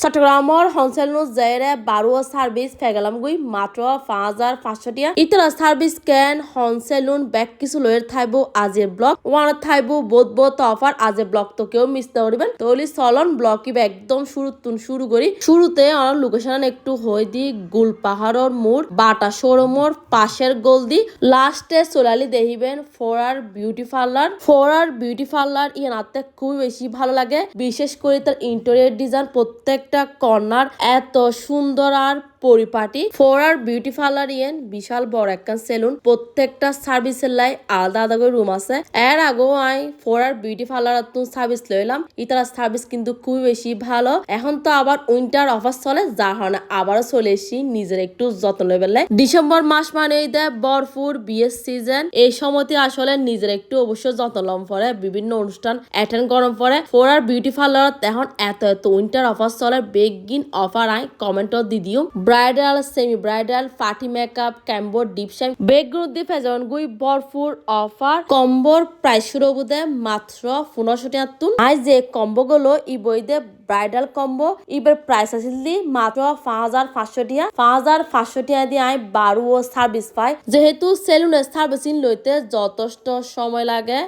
চট্টগ্রামৰ সঞ্চালনো জেৰে বাৰুৱা service ফেগালামগুই মাত্ৰ পাঁচ হাজাৰ পাঁচশো টিয়া। ইতৰা ছাৰ্ভিচ কেন সঞ্চালুন বেক কিছু লয়ের থাইব আজির ব্লক। ওয়ান থাইব বহুত বহুত অফার আজির ব্লক তো কেউ মিস না করিবেন তলি চলন ব্লক কিবা একদম শুরু তুন শুরু করি শুরুতে আমার লোকেশন একটু হই দি গুল পাহাড়র মোড় বাটা শোরুমর পাশের গোল দি লাস্টে সোলালি দেখিবেন four R beauty parlour four R beauty parlour ইয়ান আতে খুবই বেশি ভালো লাগে। বিশেষ করে তার ইন্টেরিয়র ডিজাইন প্রত্যেকটা কর্নার এত সুন্দর আর পরিপাটি ফোর আর বিউটি পার্লার ইয়েন বিশাল বড় একটা সেলুন প্রত্যেকটা সার্ভিসের লাই আলাদা আলাদা করে রুম আছে। এর আগেও আই ফোর আর বিউটি পার্লার তো সার্ভিস লইলাম, ইতার সার্ভিস কিন্তু খুবই বেশি ভালো। এখন তো আবার উইন্টার অফার চলে, যার কারণে আবারও চলে এসি নিজের একটু যত্ন বেলায় ডিসেম্বর মাস মানে দেয় বরফুর বিয়ের সিজন এই সময়তে আসলে নিজের একটু অবশ্যই যত্ন লম পরে বিভিন্ন অনুষ্ঠান অ্যাটেন্ড গরম পরে। ফোর আর বিউটি পার্লার এখন এত এত উইন্টার অফার চলে বেগিন অফার আই কমেন্টও দি দিও। Bridal semi bridal party makeup ক্যাম্বোর ডিপ শাইম বেগগুলো দি ফেজন গুই ভরপুর অফার কম্বোর প্রাইস শুরু বুদে মাত্র পনেরোশো তিয়াত্তর। আই যে কম্বো গুলো ই বই দে ব্রাইডাল কম্বো ইবার প্রাইস আছিল দি মাত্র পাঁচ হাজার পাঁচশো টিয়া। পাঁচ হাজার পাঁচশো টিয়া দিয়ে আই বারো সার্ভিস পাই। যেহেতু সেলুনের সার্ভিসিং লইতে যথেষ্ট সময় লাগে।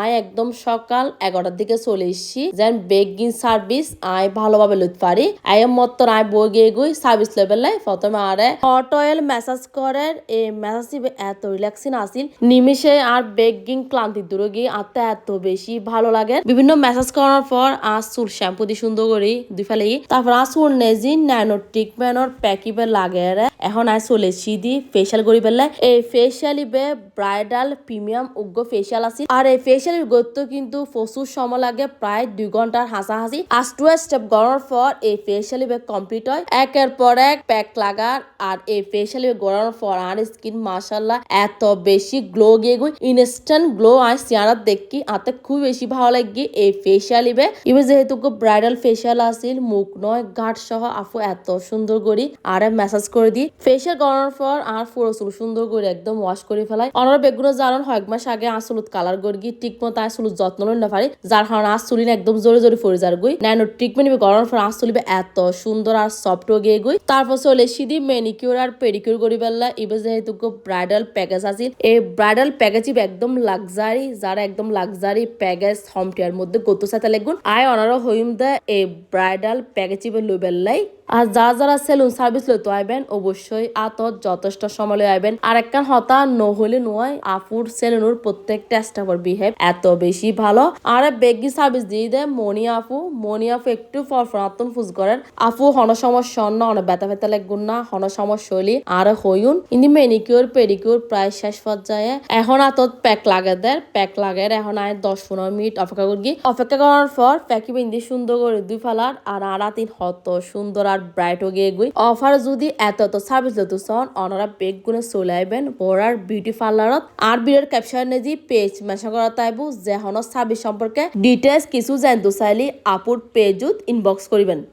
আয় একদম সকাল এগারোটার দিকে চলে এসছি। যেন বেগিন সার্ভিস আয় ভালোভাবে লইতে পারি। আয় মত আয় বই গিয়ে গই সার্ভিস লেভেলে প্রথমে আরে হট অয়েল ম্যাসাজ করে এই ম্যাসাজ এত রিল্যাক্সিং আসিল নিমিশে আর বেগিং ক্লান্তি দূরে গিয়ে আত্মা এত বেশি ভালো লাগে। বিভিন্ন ম্যাসাজ করার পর আর চুল শ্যাম্পু দিয়ে সুন্দর করি দুই ফেলে। তারপর আর চুল নেজি ন্যানো ট্রিটমেন্টর প্যাকিবে লাগে। এখন আয় চলে দি ফেশিয়াল করি পেলে এই ফেশিয়াল ইবে ব্রাইডাল প্রিমিয়াম উগ্র ফেশিয়াল আছে আর এই ফেশিয়ালের গত্য কিন্তু প্রচুর সময় লাগে, প্রায় দুই ঘণ্টার হাসাহাসি। আস্টু স্টেপ গড়ার পর এই ফেশিয়াল ইবে কমপ্লিট হয়। একের পর এক প্যাক লাগার আর এই ফেশিয়াল ইবে গড়ানোর পর আর স্কিন মাশাল্লাহ এত বেশি গ্লো গিয়ে ইনস্ট্যান্ট গ্লো আয় চেহারা দেখি আতে খুব বেশি ভালো লাগে এই ফেশিয়াল ইবে ইবে যেহেতু ব্রাইডাল ফেসিয়াল আছিল মুখ নয়, ঘাট সহ আফু এত সুন্দর করি আর মেসাজ করে দি ফেসিয়াল করানোর পর আর পুরো চুল সুন্দর করে একদম ওয়াশ করে ফেলাই। অনার বেগুলো জানান কয়েক মাস আগে আসলত কালার করে ঠিক মতো আসলত যত্ন লই না পারি, যার কারণে আস চুলি একদম জোরে জোরে পড়ে যার গই। ন্যানো ট্রিটমেন্ট করানোর পর আস চুলিবে এত সুন্দর আর সফট গিয়ে গই। তারপর চলে সিদি মেনিকিউর আর পেডিকিউর করি বেলা। এবার যেহেতু ব্রাইডাল প্যাকেজ আছিল এই ব্রাইডাল প্যাকেজ একদম লাক্সারি যারা একদম লাক্সারি প্যাকেজ হোম টিয়ার মধ্যে গত সাথে লাগুন। আয় অনারও হইম দে এই ব্রাইডাল প্যাকেজ লই বেল্লাই আর যারা যারা সেলুন সার্ভিস লইতে আইবেন, অবশ্যই আতত যথেষ্ট সময় লই আইবেন। আর একখান হতা নহলে নয়, আফুর সেলুনের প্রত্যেকটা স্টাফের বিহেভ এত বেশি ভালো। আর বেগি সার্ভিস দিয়ে দেয় মনি আফু মনি আফু একটু ফরফরাতন ফুজ করেন। আফু হন সমস্যা অন্য অনেক ব্যথা ব্যথা লাগুন না হন সমস্যা হইলি আর হইউন। ইনি মেনিকিউর পেডিকিউর প্রায় শেষ পর্যায়ে। এখন আতত প্যাক লাগে দেয়। প্যাক লাগে এখন আয় দশ পনেরো মিনিট অপেক্ষা করি অপেক্ষা করার পর প্যাকি বিন্দি সুন্দর করে দুই ফালার আর আর তিন হত সুন্দর আর ব্রাইট হয়ে গিয়ে গই অফার যদি এত এত সার্ভিস লতো সন অনারা বেগ গুনে চলে আইবেন বড়ার বিউটি পার্লারত আর বিয়ের ক্যাপশনে যি পেজ মেশা করা তাইবু যে হন সার্ভিস সম্পর্কে ডিটেলস কিছু জানতে চাইলে আপুর পেজত ইনবক্স করিবেন।